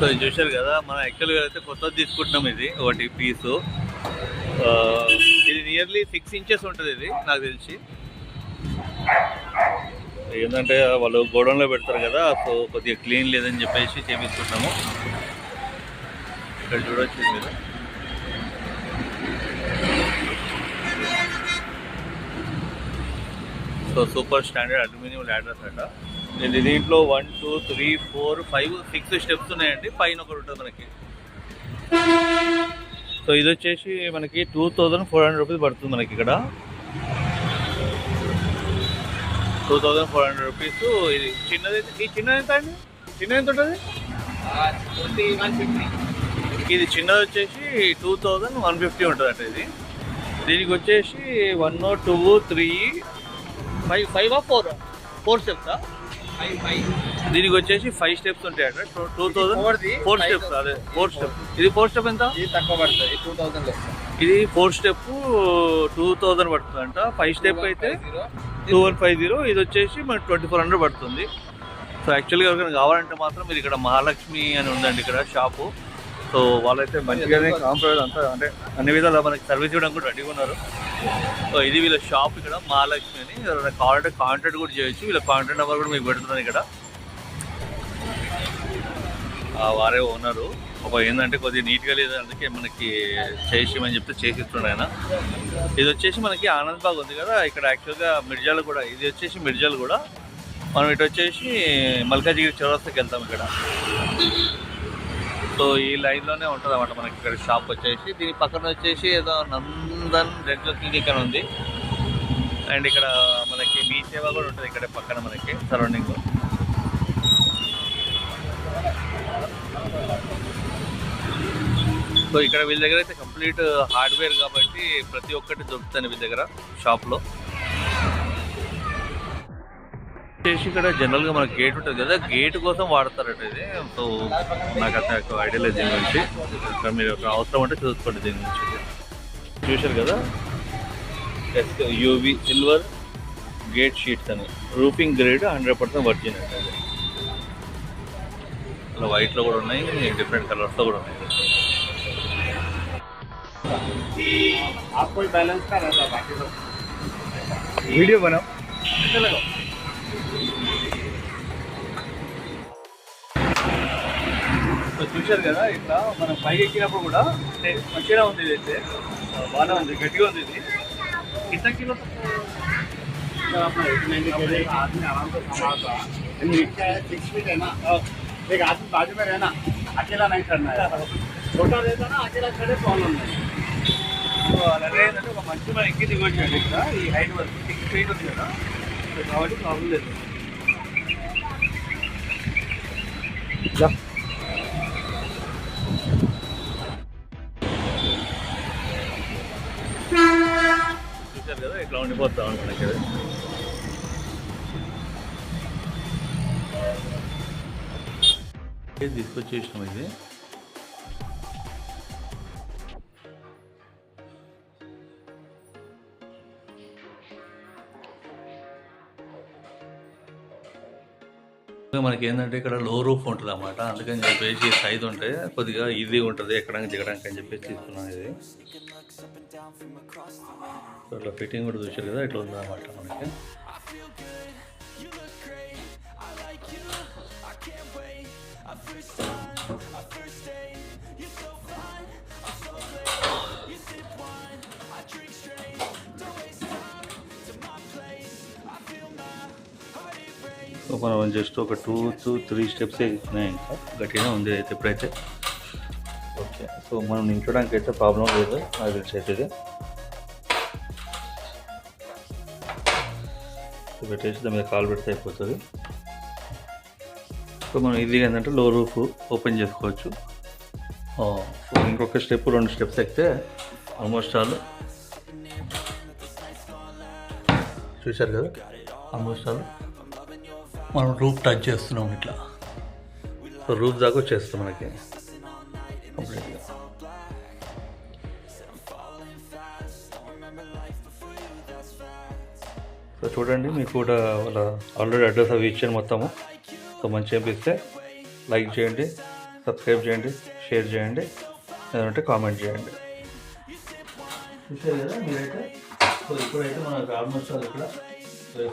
So ఇది చూశారు కదా మనం యాక్చువల్గా అయితే కొత్తది తీసుకుంటున్నాం ఇది ఒకటి పీసు ఇది నియర్లీ సిక్స్ ఇంచెస్ ఉంటుంది ఇది నాకు తెలిసి. ఏంటంటే వాళ్ళు గోడౌన్లో పెడతారు కదా సో కొద్దిగా క్లీన్ లేదని చెప్పేసి చేపిస్తున్నాము. ఇక్కడ చూడొచ్చు మీరు. So super standard aluminium ladders అంట. ఇది దీంట్లో one two three four five six steps ఉన్నాయండి. పైన ఒకటి ఉంటుంది మనకి. సో ఇది వచ్చేసి మనకి two thousand four hundred rupees పడుతుంది మనకి ఇక్కడ. Two thousand four hundred rupees ఇది చిన్నది ఈ చిన్నది ఎంత అండి? చిన్నది ఎంత ఉంటుంది? ట్వంటీ వన్ ఫిఫ్టీ ఇది చిన్నది వచ్చేసి టూ థౌజండ్ వన్ ఫిఫ్టీ ఉంటుంది ఇది. దీనికి వచ్చేసి one two three five five four four స్టెప్సా దీనికి వచ్చేసి ఫైవ్ స్టెప్స్ ఉంటాయట టూ థౌజండ్ ఫోర్ది ఫోర్ స్టెప్స్ అదే ఫోర్ స్టెప్ ఇది ఫోర్ స్టెప్ ఎంత? ఇది తక్కువ పడుతుంది టూ థౌసండ్ ఇది ఫోర్ స్టెప్ టూ థౌజండ్ పడుతుంది అంట ఫైవ్ స్టెప్ అయితే టూ వన్ ఫైవ్ జీరో ఇది వచ్చేసి మనకి ట్వంటీ ఫోర్ హండ్రెడ్ పడుతుంది సో యాక్చువల్గా ఎవరికైనా కావాలంటే మాత్రం మీరు ఇక్కడ మహాలక్ష్మి అని ఉందండి ఇక్కడ షాపు. సో వాళ్ళైతే మంచిగానే కాంప్రమైజ్ అంతా అంటే అన్ని విధాలా మనకి సర్వీస్ ఇవ్వడానికి కూడా రెడీగా ఉన్నారు. సో ఇది వీళ్ళ షాప్ ఇక్కడ మహాలక్ష్మి అని. ఎవరైనా కాంటాక్ట్ కాంటాక్ట్ కూడా చేయొచ్చు. వీళ్ళ కాంటాక్ట్ నెంబర్ కూడా మీకు పెడుతున్నాను ఇక్కడ. వారే ఓనరు ఒక ఏంటంటే కొద్దిగా నీట్గా లేదు. అందుకే మనకి చేసి అని చెప్తే చేసిస్తున్నాడు ఆయన. ఇది వచ్చేసి మనకి ఆనంద్ బాగ్ ఉంది కదా. ఇక్కడ యాక్చువల్గా మిర్జాలు కూడా ఇది వచ్చేసి మిర్జాలు కూడా. మనం ఇటు వచ్చేసి మల్కాజిగిరి చౌరస్తాకి వెళ్తాం ఇక్కడ. సో ఈ లైన్లోనే ఉంటుంది అన్నమాట మనకి ఇక్కడ షాప్ వచ్చేసి. దీని పక్కన వచ్చేసి ఏదో రంజాన్ డెంటల్ క్లినిక్ అని ఉంది. అండ్ ఇక్కడ మనకి మీ సేవ కూడా ఉంటుంది ఇక్కడ పక్కన మనకి సరౌండింగ్ సో ఇక్కడ వీళ్ళ దగ్గర అయితే కంప్లీట్ హార్డ్వేర్ కాబట్టి ప్రతి ఒక్కటి దొరుకుతుంది వీళ్ళ దగ్గర షాప్లో. వచ్చేసి ఇక్కడ జనరల్గా మనకి గేట్ ఉంటుంది కదా గేట్ కోసం వాడతారట ఇది. సో నాకు అంత ఐడియా లేదు దీని గురించి. ఇక్కడ మీరు ఒక అవసరం ఉంటే చూసుకోండి దీని గురించి. చూశారు కదా యూవి సిల్వర్ గేట్ షీట్స్ అని roofing grade hundred percent virgin అంటే అది. అలా వైట్లో కూడా ఉన్నాయి డిఫరెంట్ కలర్స్లో కూడా ఉన్నాయి आपको बैलेंस का रहता है बाकी सब वीडियो बनाओ సో చూశారు కదా ఇట్లా మనం పైకి ఎక్కినప్పుడు కూడా అంటే మంచిగా ఉంది ఇది అయితే బాగానే ఉంది గట్టిగా ఉంది ఇది ఇంత కిలో सर अपना एक महीने के लिए आदमी आराम से संभालता है रिक्शा है सिक्स फीट है ना एक आदमी बाजू में रहना अकेला नहीं करना है छोटा रहता ना अकेला खड़े प्रॉब्लम नहीं సో అలాగే ఏంటంటే ఒక మంచి మనం ఎక్కి దిగొచ్చాడు ఇక్కడ ఈ హైట్ వరకు సిక్స్ ఫీట్ ఉంది కదా సో కాబట్టి ప్రాబ్లం లేదు ఉండిపోతా ఉంది మనకి తీసుకొచ్చేసినాం ఇది. మనకి ఏంటంటే ఇక్కడ లో రూఫ్ ఉంటుంది అన్నమాట అందుకని చెప్పేసి సైజ్ ఉంటే కొద్దిగా ఈజీగా ఉంటుంది ఎక్కడానికి దిగడానికి అని చెప్పేసి తీసుకున్నాం ఇది. ఇట్లా ఫిట్టింగ్ కూడా చూసారు కదా ఇట్లా ఉందన్నమాట మనకి. సో మనం జస్ట్ ఒక టూ టూ త్రీ స్టెప్స్ ఉన్నాయి ఇంకా గట్టిగా ఉంది అయితే ఇప్పుడైతే. ఓకే సో మనం నించడానికి అయితే ప్రాబ్లం లేదు నాకు తెలిసి అయితే ఇది పెట్టేసి దాని మీద కాలు పెడితే అయిపోతుంది. సో మనం ఈజీగా ఏంటంటే లో రూఫ్ ఓపెన్ చేసుకోవచ్చు. సో ఇంకొక స్టెప్ రెండు స్టెప్స్ ఎక్కితే ఆల్మోస్ట్ ఆల్ చూశారు కదా? ఆల్మోస్ట్ ఆల్ మనం రూఫ్ టచ్ చేస్తున్నాం ఇట్లా. సో రూఫ్ దాకా వచ్చేస్తాం మనకి. కంప్లీట్గా సో చూడండి మీకు కూడా వాళ్ళ ఆల్రెడీ అడ్రస్ అవి ఇచ్చాను మొత్తము. సో మంచిగా అనిపిస్తే లైక్ చేయండి సబ్స్క్రైబ్ చేయండి షేర్ చేయండి లేదంటే కామెంట్ చేయండి. చూసారు కదా మీరైతే? సో ఇప్పుడైతే మనకు ఆల్మోస్ట్ ఇక్కడ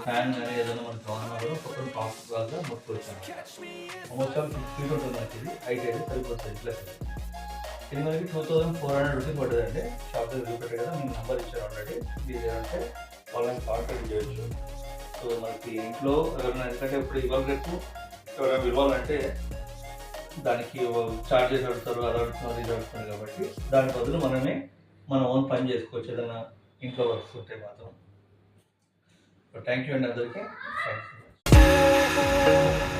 ఫ్యాన్ కానీ ఏదైనా మనకు కావాలన్నా కూడా పాస్ కాస్ట్ లాగా మొత్తుకోవచ్చు ఆల్మోస్ట్ ఆల్ సిక్స్ ఫీట్ ఉంటుంది మనకి ఇది ఐటీ అయితే సరిపోతుంది ఇట్లా ఇది మనకి two thousand four hundred rupees పడుతుందండి షాప్ దగ్గర పెట్టారు కదా మీ నెంబర్ ఇచ్చారు ఆల్రెడీ మీరు అంటే వాళ్ళని కాంటాక్ట్ చేయొచ్చు. సో మనకి ఇంట్లో ఎవరైనా ఎందుకంటే ఇప్పుడు ఇవాళ రేపు ఎవరైనా ఇవ్వాలంటే దానికి చార్జెస్ అడుగుతారు అది అడుగుతున్నారు ఇది అడుగుతున్నారు కాబట్టి దాని బదులు మనమే మన ఓన్ పని చేసుకోవచ్చు. ఏదైనా ఇంట్లో వర్క్స్ ఉంటే మాత్రం. థ్యాంక్ యూ అండి అందరికీ థ్యాంక్ యూ